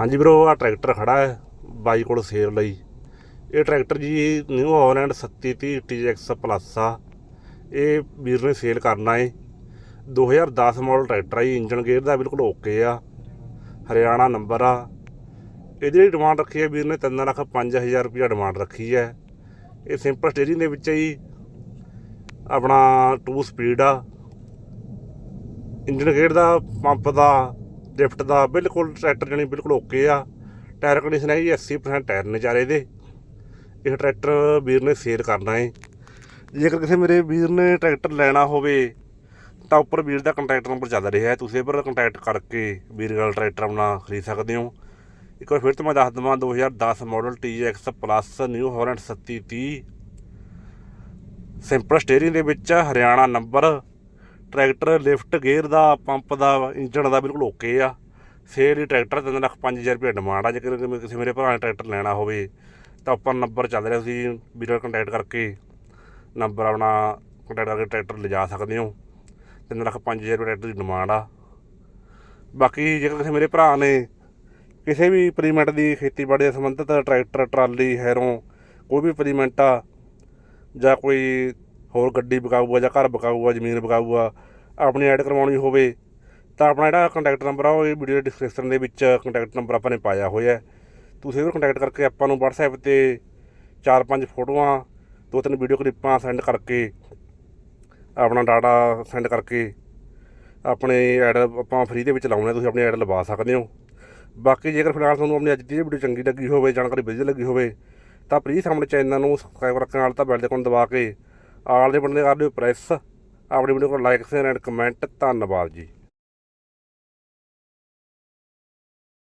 ਹਾਂਜੀ ਵੀਰੋ ਆ ਟਰੈਕਟਰ ਖੜਾ ਹੈ, ਬਾਈ ਕੋਲ ਸੇਲ ਲਈ। ਇਹ ਟਰੈਕਟਰ ਜੀ ਨਿਊ ਹਾਲੈਂਡ 3730 TX ਪਲੱਸ ਆ। ਇਹ ਵੀਰ ਨੇ ਸੇਲ ਕਰਨਾ ਏ। 2010 ਮਾਡਲ ਟਰੈਕਟਰ ਆ ਜੀ ਇੰਜਨ ਗੇਅਰ ਦਾ ਬਿਲਕੁਲ ਓਕੇ ਆ। ਹਰਿਆਣਾ ਨੰਬਰ ਆ। ਇਹਦੀ ਡਿਮਾਂਡ ਰੱਖੀ ਹੈ ਵੀਰ ਨੇ 3 ਲੱਖ 5000 ਰੁਪਇਆ ਡਿਮਾਂਡ ਰੱਖੀ ਹੈ। ਇਹ ਸਿੰਪਲ ਸਟੇਰਿੰਗ ਦੇ ਵਿੱਚ ਹੈ ਜੀ। ਆਪਣਾ 2 ਸਪੀਡ ਆ। ਇੰਜਨ ਗੇਅਰ ਦਾ ਪੰਪ ਦਾ ਲਿਫਟ ਦਾ ਬਿਲਕੁਲ ਟਰੈਕਟਰ ਜਣੀ ਬਿਲਕੁਲ ਓਕੇ ਆ। ਟਾਇਰ ਕੰਡੀਸ਼ਨ ਹੈ ਜੀ 80% ਟਾਇਰ ਨੇ ਚਾਰੇ ਦੇ। ਇਹ ਟਰੈਕਟਰ ਵੀਰ ਨੇ ਸੇਲ ਕਰਨਾ ਹੈ ਜੇਕਰ ਕਿਸੇ ਮੇਰੇ ਵੀਰ ਨੇ ਟਰੈਕਟਰ ਲੈਣਾ ਹੋਵੇ, ਤਾਂ ਉੱਪਰ ਵੀਰ ਦਾ ਕੰਟੈਕਟ ਨੰਬਰ ਚੱਲ ਰਿਹਾ ਹੈ। ਤੁਸੀਂ ਇਹ ਪਰ ਕੰਟੈਕਟ ਕਰਕੇ ਵੀਰ ਨਾਲ ਟਰੈਕਟਰ ਆਪਣਾ ਖਰੀਦ ਸਕਦੇ ਹੋ। ਇੱਕ ਵਾਰ ਫਿਰ ਤੋਂ ਮੈਂ ਦੱਸ ਦਵਾਂ 2010 model TX plus New Holland 3730 simple steering ਦੇ ਵਿੱਚ Haryana number tractor lift gear ਦਾ ਪੰਪ ਦਾ ਇੰਜਣ ਦਾ ਬਿਲਕੁਲ ਓਕੇ ਆ। ਸੇਲ ਹੀ ਟਰੈਕਟਰ 3 ਲੱਖ 5000 ਰੁਪਏ ਡਿਮਾਂਡ ਆ। ਜੇਕਰ ਕਿਸੇ ਮੇਰੇ ਭਰਾ ਨੇ ਟਰੈਕਟਰ ਲੈਣਾ ਹੋਵੇ, ਤਾਂ ਉੱਪਰ ਨੰਬਰ ਚੱਲ ਰਿਹਾ ਤੁਸੀਂ ਵੀਰ ਕੰਟੈਕਟ ਕਰਕੇ ਨੰਬਰ ਆਪਣਾ ਕੰਟੈਕਟ ਕਰਕੇ ਟਰੈਕਟਰ ਲਿਜਾ ਸਕਦੇ ਹੋ। 3 ਲੱਖ 5000 ਰੁਪਏ ਟਰੈਕਟਰ ਦੀ ਡਿਮਾਂਡ ਆ। ਬਾਕੀ ਜੇਕਰ ਕਿਸੇ ਮੇਰੇ ਭਰਾ ਨੇ ਕਿਸੇ ਵੀ ਪ੍ਰੀਮੈਂਟ ਦੀ ਖੇਤੀਬਾੜੀ ਦੇ ਸੰਬੰਧਿਤ ਟਰੈਕਟਰ, ਟਰਾਲੀ, ਹੈਰੋਂ ਕੋਈ ਵੀ ਪ੍ਰੀਮੈਂਟ ਆ, ਜਾਂ ਕੋਈ ਹੋਰ ਗੱਡੀ ਵਿਕਾਊ ਜਾਂ ਘਰ ਵਿਕਾਊ ਜ਼ਮੀਨ ਵਿਕਾਊ ਆਪਣੀ ਐਡ ਕਰਵਾਉਣੀ ਹੋਵੇ, ਤਾਂ ਆਪਣਾ ਜਿਹੜਾ ਕੰਟੈਕਟ ਨੰਬਰ ਆ, ਉਹ ਇਹ ਵੀਡੀਓ ਡਿਸਕ੍ਰਿਪਸ਼ਨ ਦੇ ਵਿੱਚ ਕੰਟੈਕਟ ਨੰਬਰ ਆਪਾਂ ਨੇ ਪਾਇਆ ਹੋਇਆ ਹੈ। ਤੁਸੀਂ ਉਹ ਕੰਟੈਕਟ ਕਰਕੇ ਆਪਾਂ ਨੂੰ WhatsApp ਤੇ ਚਾਰ ਪੰਜ ਫੋਟੋਆਂ, ਦੋ ਤਿੰਨ ਵੀਡੀਓ ਕਲਿੱਪਾਂ ਸੈਂਡ ਕਰਕੇ, ਆਪਣਾ ਡਾਟਾ ਸੈਂਡ ਕਰਕੇ ਆਪਣੇ ਐਡ ਆਪਾਂ ਫ੍ਰੀ ਦੇ ਵਿੱਚ ਲਾਉਣੇ ਤੁਸੀਂ ਆਪਣੀ ਐਡ ਲਵਾ ਸਕਦੇ ਹੋ। ਬਾਕੀ ਜੇਕਰ ਫਿਲਹਾਲ ਤੁਹਾਨੂੰ ਆਪਣੀ ਅੱਜ ਦੀ ਵੀਡੀਓ ਚੰਗੀ ਲੱਗੀ ਹੋਵੇ, ਜਾਣਕਾਰੀ ਵਧੀਆ ਲੱਗੀ ਹੋਵੇ, ਤਾਂ ਪਲੀਜ਼ ਆਪਣੇ ਚੈਨਲ ਨੂੰ ਸਬਸਕ੍ਰਾਈਬ ਰੱਖਣ ਨਾਲ ਤਾਂ ਬੈਲ ਦੇ ਆਈਕਨ ਦਬਾ ਕੇ ਆਲ ਦੇ ਬਟਨ ਕਰ ਦਿਓ ਪ੍ਰੈਸ ਆਪਣੀ ਵੀਡੀਓ ਨੂੰ ਲਾਈਕ ਸ਼ੇਅਰ ਐਂਡ ਕਮੈਂਟ ਧੰਨਵਾਦ ਜੀ।